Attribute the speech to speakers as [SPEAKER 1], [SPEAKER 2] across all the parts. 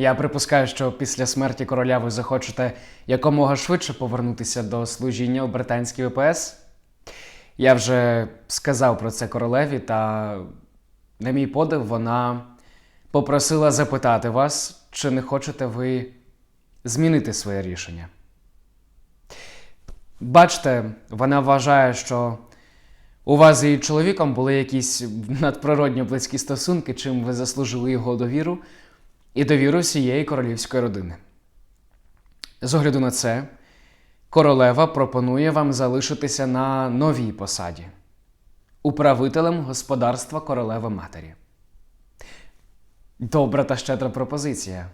[SPEAKER 1] Я припускаю, що після смерті короля ви захочете якомога швидше повернутися до служіння у британській ВПС. Я вже сказав про це королеві, та на мій подив вона попросила запитати вас, чи не хочете ви змінити своє рішення. Бачте, вона вважає, що у вас з чоловіком були якісь надприродньо близькі стосунки, чим ви заслужили його довіру і довіру всієї королівської родини. З огляду на це, королева пропонує вам залишитися на новій посаді управителем господарства королеви матері. Добра та щедра пропозиція,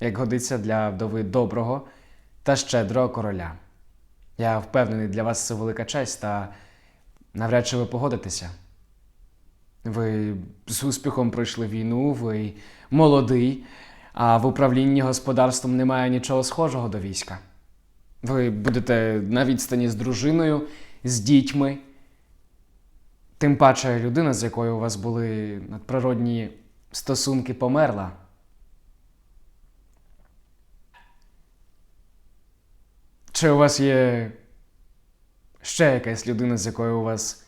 [SPEAKER 1] як годиться для вдови доброго та щедрого короля. Я впевнений, для вас це велика честь, та навряд чи ви погодитеся. Ви з успіхом пройшли війну, ви молодий, а в управлінні господарством немає нічого схожого до війська. Ви будете на відстані з дружиною, з дітьми. Тим паче людина, з якою у вас були надприродні стосунки, померла. Чи у вас є ще якась людина, з якою у вас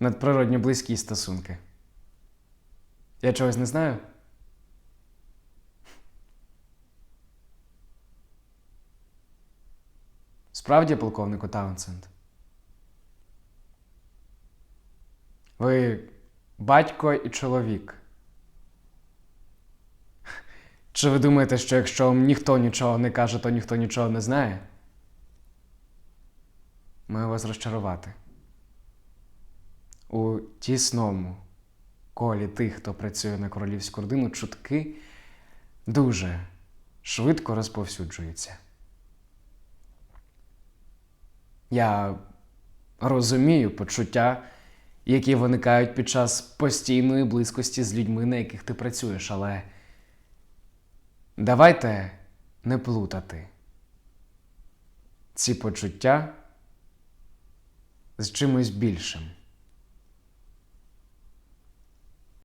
[SPEAKER 1] надприродні близькі стосунки? Я чогось не знаю? Справді, полковнику Таунсенд? Ви батько і чоловік. Чи ви думаєте, що якщо вам ніхто нічого не каже, то ніхто нічого не знає? Маю вас розчарувати. У тісному колі тих, хто працює на королівську родину, чутки дуже швидко розповсюджуються. Я розумію почуття, які виникають під час постійної близькості з людьми, на яких ти працюєш, але давайте не плутати ці почуття з чимось більшим.